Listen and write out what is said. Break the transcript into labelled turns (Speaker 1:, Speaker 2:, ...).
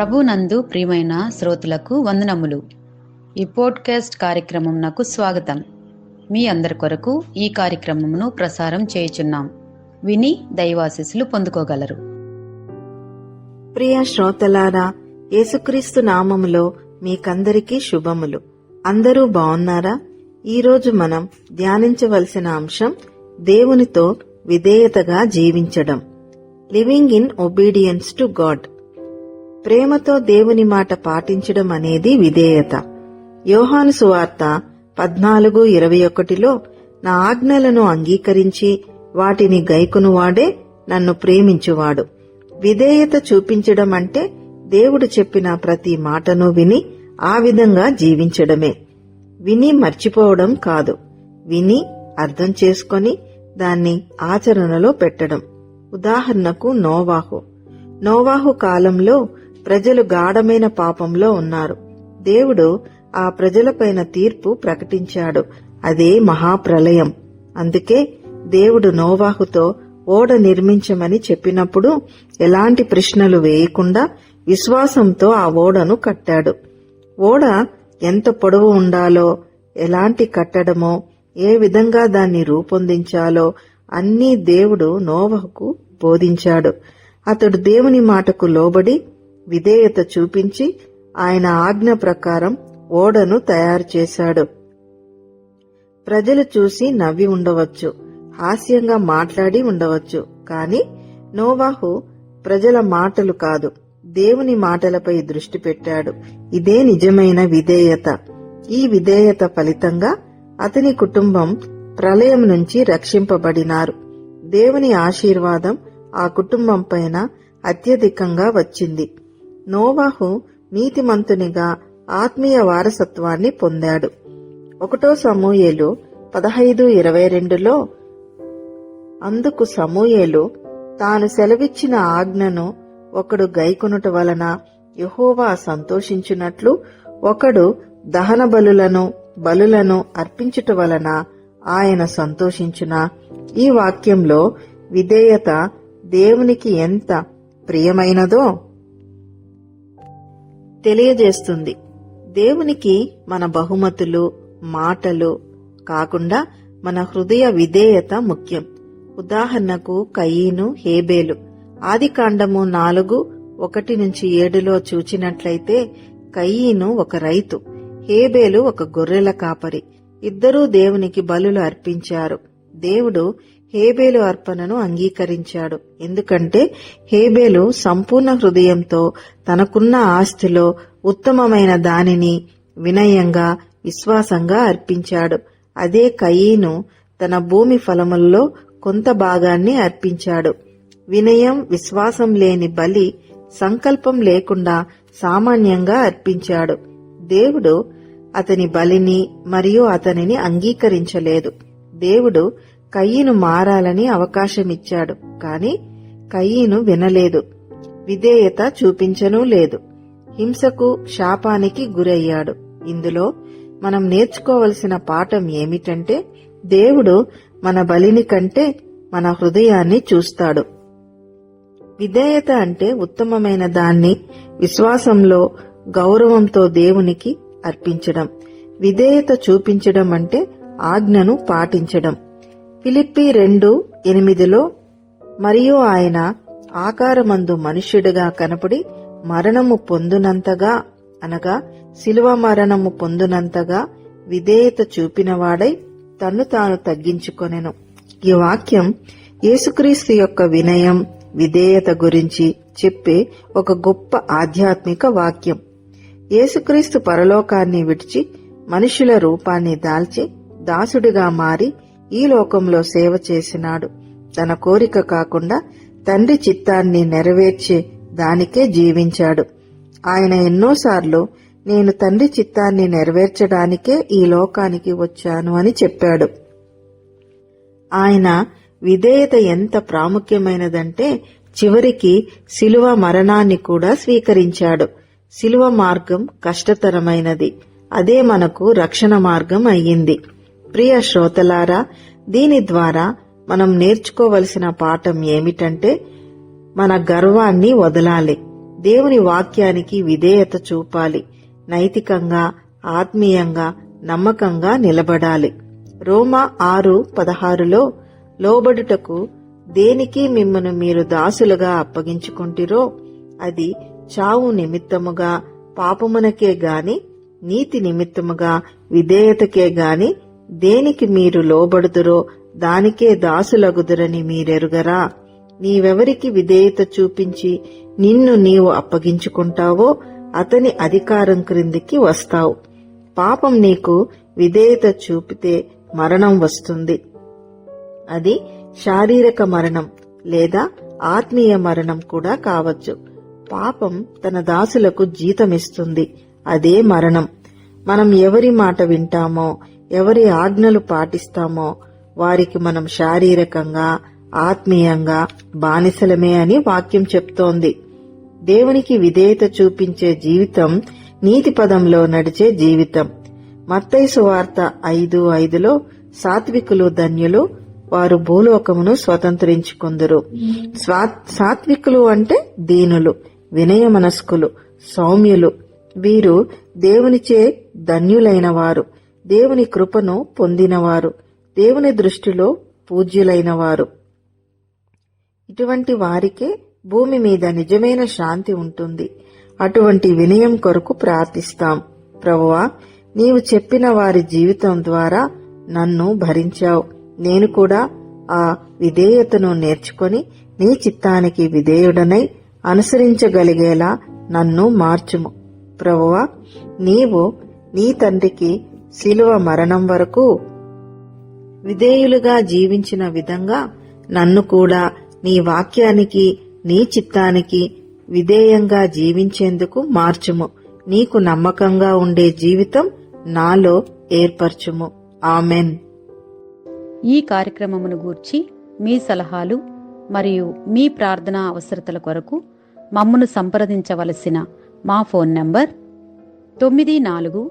Speaker 1: ప్రభునందు ప్రియమైన శ్రోతలకు వందనములు. ఈ పోడ్కాస్ట్ కార్యక్రమం నాకు స్వాగతం. మీ అందరి కొరకు ఈ కార్యక్రమమును ప్రసారం చేయుచున్నాం. విని దైవాశిస్సులు పొందుకోగలరు.
Speaker 2: ప్రియ శ్రోతలారా యేసుక్రీస్తు నామములో మీకందరికీ శుభములు. అందరూ బాగున్నారా ఈరోజు మనం ధ్యానించవలసిన అంశం దేవునితో విధేయతగా జీవించడం. Living in obedience to God ప్రేమతో దేవుని మాట పాటించడం అనేది విధేయత. యోహాను సువార్త పద్నాలుగు ఇరవై ఒకటిలో నా ఆజ్ఞలను అంగీకరించి వాటిని గైకునువాడే నన్ను ప్రేమించువాడు. విధేయత చూపించడం అంటే దేవుడు చెప్పిన ప్రతి మాటను విని ఆ విధంగా జీవించడమే. విని మర్చిపోవడం కాదు. విని అర్థం చేసుకొని దాన్ని ఆచరణలో పెట్టడం. ఉదాహరణకు నోవాహు. నోవాహు కాలంలో ప్రజలు గాఢమైన పాపంలో ఉన్నారు. దేవుడు ఆ ప్రజలపైన తీర్పు ప్రకటించాడు. అదే మహాప్రలయం. అందుకే దేవుడు నోవాహుతో ఓడ నిర్మించమని చెప్పినప్పుడు ఎలాంటి ప్రశ్నలు వేయకుండా విశ్వాసంతో ఆ ఓడను కట్టాడు. ఓడ ఎంత పొడవు ఉండాలో ఎలాంటి కట్టడమో ఏ విధంగా దాన్ని రూపొందించాలో అన్నీ దేవుడు నోవహుకు బోధించాడు. అతడు దేవుని మాటకు లోబడి విధేయత చూపించి ఆయన ఆజ్ఞ ప్రకారం ఓడను తయారు చేశాడు. ప్రజలు చూసి నవ్వి ఉండవచ్చు హాస్యంగా మాట్లాడి ఉండవచ్చు కాని నోవాహు ప్రజల మాటలు కాదు దేవుని మాటలపై దృష్టి పెట్టాడు. ఇదే నిజమైన విధేయత. ఈ విధేయత ఫలితంగా అతని కుటుంబం ప్రళయం నుంచి రక్షింపబడినారు. దేవుని ఆశీర్వాదం ఆ కుటుంబం పైన అత్యధికంగా వచ్చింది. నోవాహు నీతిమంతునిగా ఆత్మీయ వారసత్వాన్ని పొందాడు. ఒకటో సమూయేలు పదహైదు ఇరవై రెండులో అందుకు సమూయేలు తాను సెలవిచ్చిన ఆజ్ఞను ఒకడు గైకొనుట వలన యహోవా సంతోషించున్నట్లు ఒకడు దహన బలులను బలులను అర్పించుట వలన ఆయన సంతోషించున? ఈ వాక్యంలో విధేయత దేవునికి ఎంత ప్రియమైనదో తెలియజేస్తుంది. దేవునికి మన బహుమతులు మాటలు కాకుండా మన హృదయ విధేయత ముఖ్యం. ఉదాహరణకు కయీను హేబేలు. ఆదికాండము నాలుగు ఒకటి నుంచి ఏడులో చూచినట్లయితే కయీను ఒక రైతు హేబేలు ఒక గొర్రెల కాపరి. ఇద్దరూ దేవునికి బలులు అర్పించారు. దేవుడు హేబేలు అర్పణను అంగీకరించాడు. ఎందుకంటే హేబేలు సంపూర్ణ హృదయంతో తనకున్న ఆస్తిలో ఉత్తమమైన దానిని వినయంగా విశ్వాసంగా అర్పించాడు. అదే కయీను తన భూమి ఫలముల్లో కొంత భాగాన్ని అర్పించాడు. వినయం విశ్వాసం లేని బలి సంకల్పం లేకుండా సామాన్యంగా అర్పించాడు. దేవుడు అతని బలిని మరియు అతనిని అంగీకరించలేదు. దేవుడు కయ్యను మారాలని అవకాశమిచ్చాడు కాని కయ్యను వినలేదు. విధేయత చూపించనూ లేదు. హింసకు శాపానికి గురయ్యాడు. ఇందులో మనం నేర్చుకోవలసిన పాఠం ఏమిటంటే దేవుడు మన బలిని కంటే మన హృదయాన్ని చూస్తాడు. విధేయత అంటే ఉత్తమమైన దాన్ని విశ్వాసంలో గౌరవంతో దేవునికి అర్పించడం. విధేయత చూపించడం అంటే ఆజ్ఞను పాటించడం. ఫిలిప్పి రెండు ఎనిమిదిలో మరియు ఆయన ఆకారమందు మనుష్యుడిగా కనపడి మరణము పొందునంతగా అనగా శిలువ మరణము పొందునంతగా విధేయత చూపినవాడై తన్ను తాను తగ్గించుకొనెను. ఈ వాక్యం యేసుక్రీస్తు యొక్క వినయం విధేయత గురించి చెప్పే ఒక గొప్ప ఆధ్యాత్మిక వాక్యం. యేసుక్రీస్తు పరలోకాన్ని విడిచి మనుషుల రూపాన్ని దాల్చి దాసుడిగా మారి ఈ లోకంలో సేవ చేసినాడు. తన కోరిక కాకుండా తండ్రి చిత్తాన్ని నెరవేర్చే దానికే జీవించాడు. ఆయన ఎన్నోసార్లు నేను తండ్రి చిత్తాన్ని నెరవేర్చడానికే ఈ లోకానికి వచ్చాను అని చెప్పాడు. ఆయన విధేయత ఎంత ప్రాముఖ్యమైనదంటే చివరికి శిలువ మరణాన్ని కూడా స్వీకరించాడు. శిలువ మార్గం కష్టతరమైనది. అదే మనకు రక్షణ మార్గం అయ్యింది. ప్రియ శ్రోతలారా దీని ద్వారా మనం నేర్చుకోవలసిన పాఠం ఏమిటంటే మన గర్వాన్ని వదలాలి దేవుని వాక్యానికి విధేయత చూపాలి నైతికంగా ఆత్మీయంగా నమ్మకంగా నిలబడాలి. రోమా ఆరు పదహారులో లోబడుటకు దేనికి మిమ్మను మీరు దాసులుగా అప్పగించుకుంటిరో అది చావు నిమిత్తముగా పాపమునకే గాని నీతి నిమిత్తముగా విధేయతకే గాని దేనికి మీరు లోబడుదురో దానికే దాసులగుదురని మీరెరుగరా? నీవెవరికి విధేయత చూపించి నిన్ను నీవు అప్పగించుకుంటావో అతని అధికారం క్రిందికి వస్తావు. పాపం నీకు విధేయత చూపితే మరణం వస్తుంది. అది శారీరక మరణం లేదా ఆత్మీయ మరణం కూడా కావచ్చు. పాపం తన దాసులకు జీతమిస్తుంది. అదే మరణం. మనం ఎవరి మాట వింటామో ఎవరి ఆజ్ఞలు పాటిస్తామో వారికి మనం శారీరకంగా ఆత్మీయంగా బానిసలమే అని వాక్యం చెప్తోంది. దేవునికి విధేయత చూపించే జీవితం నీతి పదంలో నడిచే జీవితం. మత్తైసు వార్త ఐదు ఐదులో సాత్వికులు ధన్యులు వారు భూలోకమును స్వతంత్రించుకుందురు. సాత్వికులు అంటే దీనులు వినయ మనస్కులు సౌమ్యులు. వీరు దేవునిచే ధన్యులైన వారు. దేవుని కృపను పొందినవారు. దేవుని దృష్టిలో పూజ్యులైన వారు ఇటువంటి వారికే భూమి మీద నిజమైన శాంతి ఉంటుంది. అటువంటి వినయం కొరకు ప్రార్థిస్తాం. ప్రభువా నీవు చెప్పిన వారి జీవితం ద్వారా నన్ను భరించావు. నేను కూడా ఆ విధేయతను నేర్చుకొని నీ చిత్తానికి విధేయుడనై అనుసరించగలిగేలా నన్ను మార్చుము. ప్రభువా నీవు నీ తండ్రికి శిలువ మరణం వరకు విధేయులుగా జీవించిన విధంగా నన్ను కూడా నీ వాక్యానికి నీ చిత్తానికి విధేయంగా జీవించేందుకు మార్చుము. నీకు నమ్మకంగా ఉండే జీవితం నాలో ఏర్పరచుము. ఆమెన్.
Speaker 1: ఈ కార్యక్రమమును గూర్చి మీ సలహాలు మరియు మీ ప్రార్థనా అవసరతల కొరకు మమ్మను సంప్రదించవలసిన మా ఫోన్ నంబర్ తొమ్మిది నాలుగు